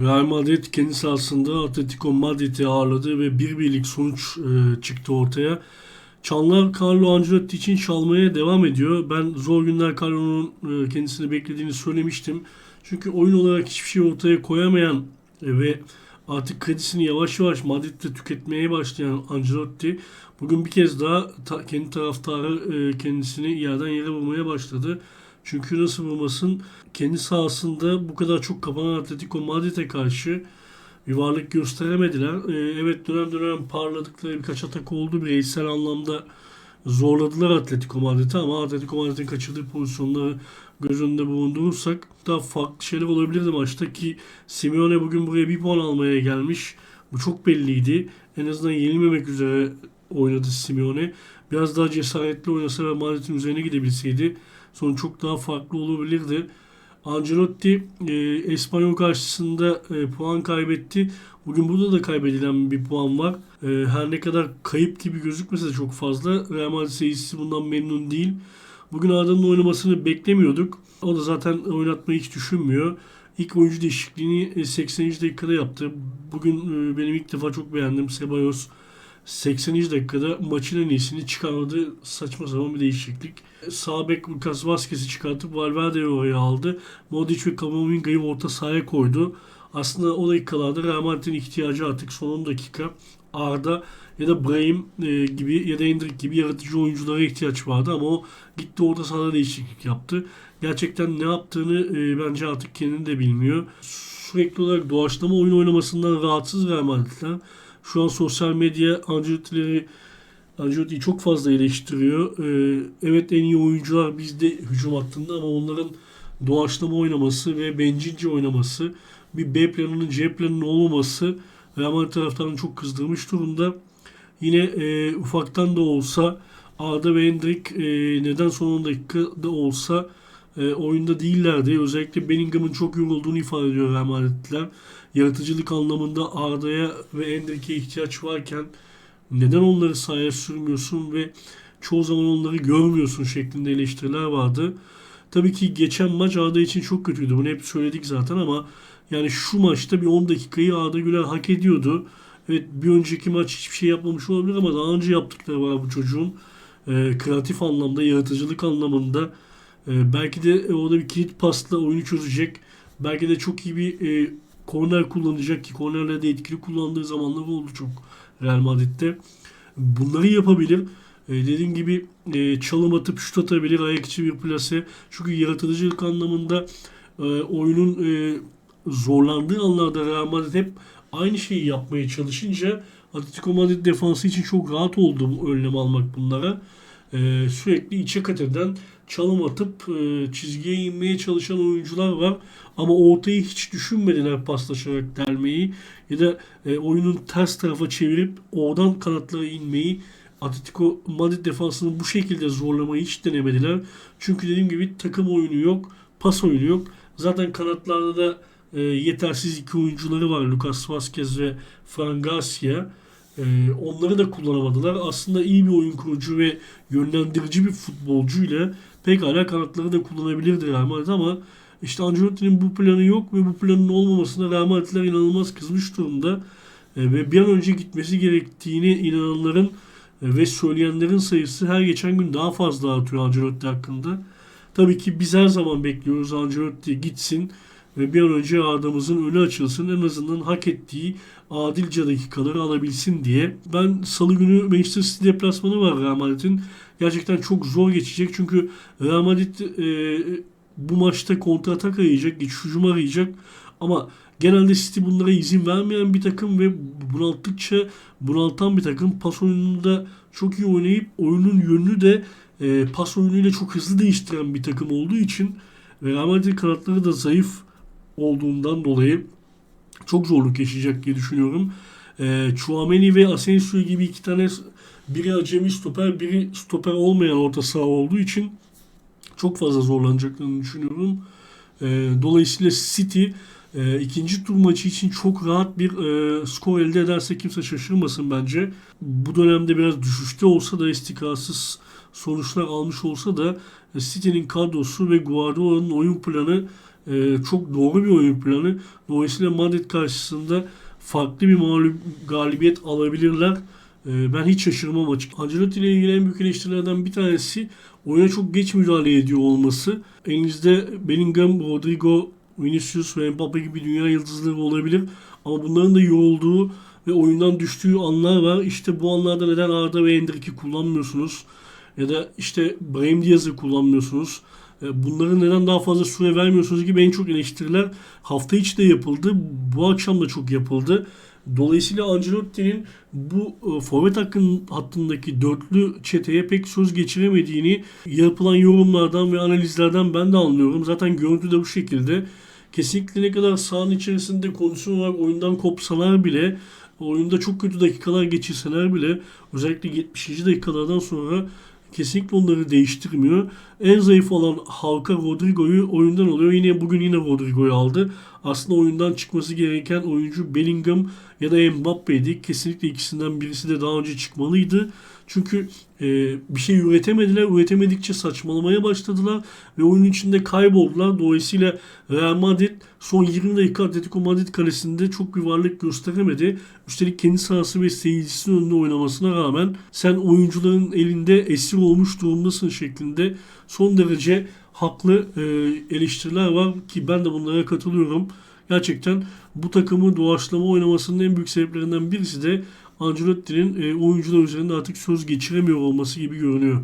Real Madrid kendi sahasında Atletico Madrid'i ağırladı ve bir birlik sonuç e, çıktı ortaya. Çanlar Carlo Ancelotti için çalmaya devam ediyor. Ben zor günler Carlo'nun e, kendisini beklediğini söylemiştim. Çünkü oyun olarak hiçbir şey ortaya koyamayan e, ve artık kredisini yavaş yavaş Madrid'de tüketmeye başlayan Ancelotti bugün bir kez daha ta- kendi taraftarı e, kendisini yerden yere vurmaya başladı. Çünkü nasıl vurmasın kendi sahasında bu kadar çok kapanan Atletico Madrid'e karşı bir varlık gösteremediler. Ee, evet dönem dönem parladıkları birkaç atak oldu. Bireysel anlamda zorladılar Atletico Madrid'i ama Atletico Madrid'in kaçırdığı pozisyonları göz önünde bulundurursak daha farklı şeyler olabilirdi maçta ki Simeone bugün buraya bir puan almaya gelmiş. Bu çok belliydi. En azından yenilmemek üzere oynadı Simeone. Biraz daha cesaretli oynasa ve Madrid'in üzerine gidebilseydi sonuç çok daha farklı olabilirdi. Ancelotti e, Espanyol karşısında e, puan kaybetti. Bugün burada da kaybedilen bir puan var. E, her ne kadar kayıp gibi gözükmese de çok fazla. Real Madrid seyircisi bundan memnun değil. Bugün Arda'nın oynamasını beklemiyorduk. O da zaten oynatmayı hiç düşünmüyor. İlk oyuncu değişikliğini e, 80. dakikada yaptı. Bugün e, benim ilk defa çok beğendim. Ceballos 80. dakikada maçın en iyisini çıkardı. Saçma sapan bir değişiklik. Sağ bek Lucas Vazquez'i çıkartıp Valverde'yi oraya aldı. Modric ve Kamaminga'yı orta sahaya koydu. Aslında o dakikalarda Real Madrid'in ihtiyacı artık son 10 dakika Arda ya da Brahim e, gibi ya da Endrick gibi yaratıcı oyunculara ihtiyaç vardı ama o gitti orta sahada değişiklik yaptı. Gerçekten ne yaptığını e, bence artık kendi de bilmiyor. Sürekli olarak doğaçlama oyun oynamasından rahatsız Real Madrid'ler. Şu an sosyal medya Ancelotti'leri Ancelotti'yi çok fazla eleştiriyor. Ee, evet en iyi oyuncular bizde hücum hattında ama onların doğaçlama oynaması ve bencilce oynaması, bir B planının C planının olmaması Real Madrid taraftarını çok kızdırmış durumda. Yine e, ufaktan da olsa Arda ve Endrick e, neden son 10 dakikada olsa e, oyunda değillerdi. Özellikle Bellingham'ın çok yorulduğunu ifade ediyor Real Madridliler. Yaratıcılık anlamında Arda'ya ve Endrick'e ihtiyaç varken neden onları sahaya sürmüyorsun ve çoğu zaman onları görmüyorsun şeklinde eleştiriler vardı. Tabii ki geçen maç Arda için çok kötüydü. Bunu hep söyledik zaten ama yani şu maçta bir 10 dakikayı Arda Güler hak ediyordu. Evet bir önceki maç hiçbir şey yapmamış olabilir ama daha önce yaptıkları var bu çocuğun. Ee, kreatif anlamda, yaratıcılık anlamında. Ee, belki de orada bir kilit pasla oyunu çözecek. Belki de çok iyi bir e, korner kullanacak ki kornerlerde etkili kullandığı zamanlar oldu çok Real Madrid'de. Bunları yapabilir. E, dediğim gibi e, çalım atıp şut atabilir. Ayak içi bir plase. Çünkü yaratıcılık anlamında e, oyunun e, zorlandığı anlarda Real Madrid hep aynı şeyi yapmaya çalışınca Atletico Madrid defansı için çok rahat oldu bu önlem almak bunlara. E, sürekli içe kat eden, çalım atıp e, çizgiye inmeye çalışan oyuncular var. Ama ortayı hiç düşünmediler paslaşarak delmeyi ya da e, oyunun ters tarafa çevirip oradan kanatlara inmeyi Atletico Madrid defansını bu şekilde zorlamayı hiç denemediler. Çünkü dediğim gibi takım oyunu yok, pas oyunu yok. Zaten kanatlarda da e, yetersiz iki oyuncuları var. Lucas Vazquez ve Fran Garcia. E, onları da kullanamadılar. Aslında iyi bir oyun kurucu ve yönlendirici bir futbolcuyla pekala kanatları da kullanabilirdi Real Madrid ama işte Ancelotti'nin bu planı yok ve bu planın olmamasına Real Madridler inanılmaz kızmış durumda. E, ve bir an önce gitmesi gerektiğini inananların e, ve söyleyenlerin sayısı her geçen gün daha fazla artıyor Ancelotti hakkında. Tabii ki biz her zaman bekliyoruz Ancelotti gitsin ve bir an önce Arda'mızın önü açılsın. En azından hak ettiği adilce dakikaları alabilsin diye. Ben salı günü Manchester City deplasmanı var Real Madrid'in. Gerçekten çok zor geçecek. Çünkü Real Madrid e, bu maçta kontratak arayacak, iç hücum arayacak. Ama genelde City bunlara izin vermeyen bir takım ve bunalttıkça bunaltan bir takım. Pas oyununda çok iyi oynayıp oyunun yönünü de e, pas oyunuyla çok hızlı değiştiren bir takım olduğu için ve Real Madrid kanatları da zayıf olduğundan dolayı çok zorluk yaşayacak diye düşünüyorum. E, Chouameni ve Asensio gibi iki tane biri acemi stoper, biri stoper olmayan orta saha olduğu için çok fazla zorlanacaklarını düşünüyorum. E, dolayısıyla City e, ikinci tur maçı için çok rahat bir e, skor elde ederse kimse şaşırmasın bence. Bu dönemde biraz düşüşte olsa da istikrarsız sonuçlar almış olsa da e, City'nin kadrosu ve Guardiola'nın oyun planı e, çok doğru bir oyun planı. Dolayısıyla Madrid karşısında farklı bir mağlup galibiyet alabilirler. E, ben hiç şaşırmam açık. Ancelotti ile ilgili en büyük eleştirilerden bir tanesi oyuna çok geç müdahale ediyor olması. Elinizde Bellingham, Rodrigo, Vinicius ve Mbappe gibi dünya yıldızları olabilir. Ama bunların da yorulduğu ve oyundan düştüğü anlar var. İşte bu anlarda neden Arda ve Endrick'i kullanmıyorsunuz? Ya da işte Brahim Diaz'ı kullanmıyorsunuz? E, Bunları neden daha fazla süre vermiyorsunuz gibi en çok eleştiriler hafta içi de yapıldı. Bu akşam da çok yapıldı. Dolayısıyla Ancelotti'nin bu e, forvet hakkın, hattındaki dörtlü çeteye pek söz geçiremediğini yapılan yorumlardan ve analizlerden ben de anlıyorum. Zaten görüntü de bu şekilde. Kesinlikle ne kadar sahanın içerisinde kondisyon olarak oyundan kopsalar bile oyunda çok kötü dakikalar geçirseler bile özellikle 70. dakikalardan sonra kesinlikle onları değiştirmiyor. En zayıf olan halka Rodrigo'yu oyundan alıyor. Yine bugün yine Rodrigo'yu aldı. Aslında oyundan çıkması gereken oyuncu Bellingham ya da Mbappe'ydi. Kesinlikle ikisinden birisi de daha önce çıkmalıydı. Çünkü e, bir şey üretemediler. Üretemedikçe saçmalamaya başladılar ve oyunun içinde kayboldular. Dolayısıyla Real Madrid son 20 dakika Atletico Madrid kalesinde çok bir varlık gösteremedi. Üstelik kendi sahası ve seyircisinin önünde oynamasına rağmen sen oyuncuların elinde esir olmuş durumdasın şeklinde son derece haklı e, eleştiriler var ki ben de bunlara katılıyorum. Gerçekten bu takımı doğaçlama oynamasının en büyük sebeplerinden birisi de Ancelotti'nin e, oyuncular üzerinde artık söz geçiremiyor olması gibi görünüyor.